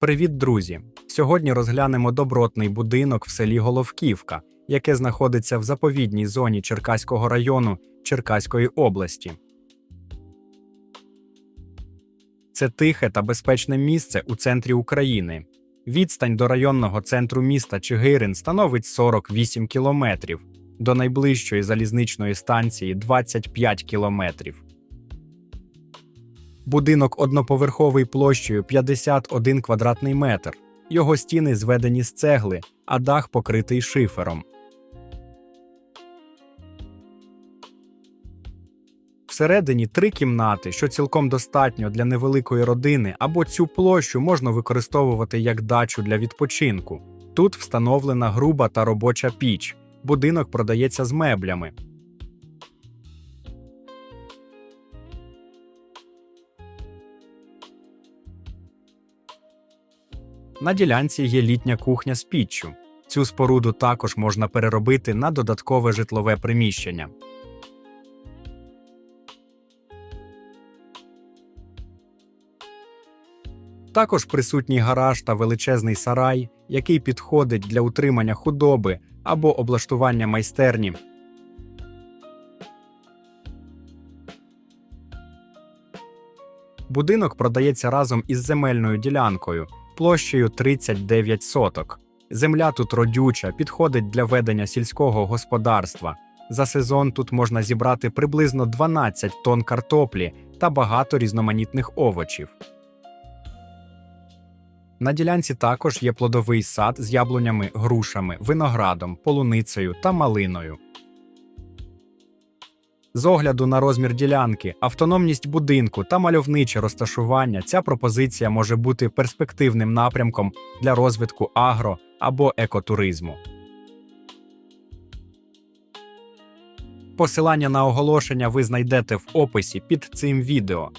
Привіт, друзі! Сьогодні розглянемо добротний будинок в селі Головківка, яке знаходиться в заповідній зоні Черкаського району Черкаської області. Це тихе та безпечне місце у центрі України. Відстань до районного центру міста Чигирин становить 48 кілометрів, до найближчої залізничної станції 25 кілометрів. Будинок одноповерховий площею 51 квадратний метр. Його стіни зведені з цегли, а дах покритий шифером. Всередині три кімнати, що цілком достатньо для невеликої родини, або цю площу можна використовувати як дачу для відпочинку. Тут встановлена груба та робоча піч. Будинок продається з меблями. На ділянці є літня кухня з піччю. Цю споруду також можна переробити на додаткове житлове приміщення. Також присутній гараж та величезний сарай, який підходить для утримання худоби або облаштування майстерні. Будинок продається разом із земельною ділянкою площею 39 соток. Земля тут родюча, підходить для ведення сільського господарства. За сезон тут можна зібрати приблизно 12 тонн картоплі та багато різноманітних овочів. На ділянці також є плодовий сад з яблунями, грушами, виноградом, полуницею та малиною. З огляду на розмір ділянки, автономність будинку та мальовниче розташування, ця пропозиція може бути перспективним напрямком для розвитку агро або екотуризму. Посилання на оголошення ви знайдете в описі під цим відео.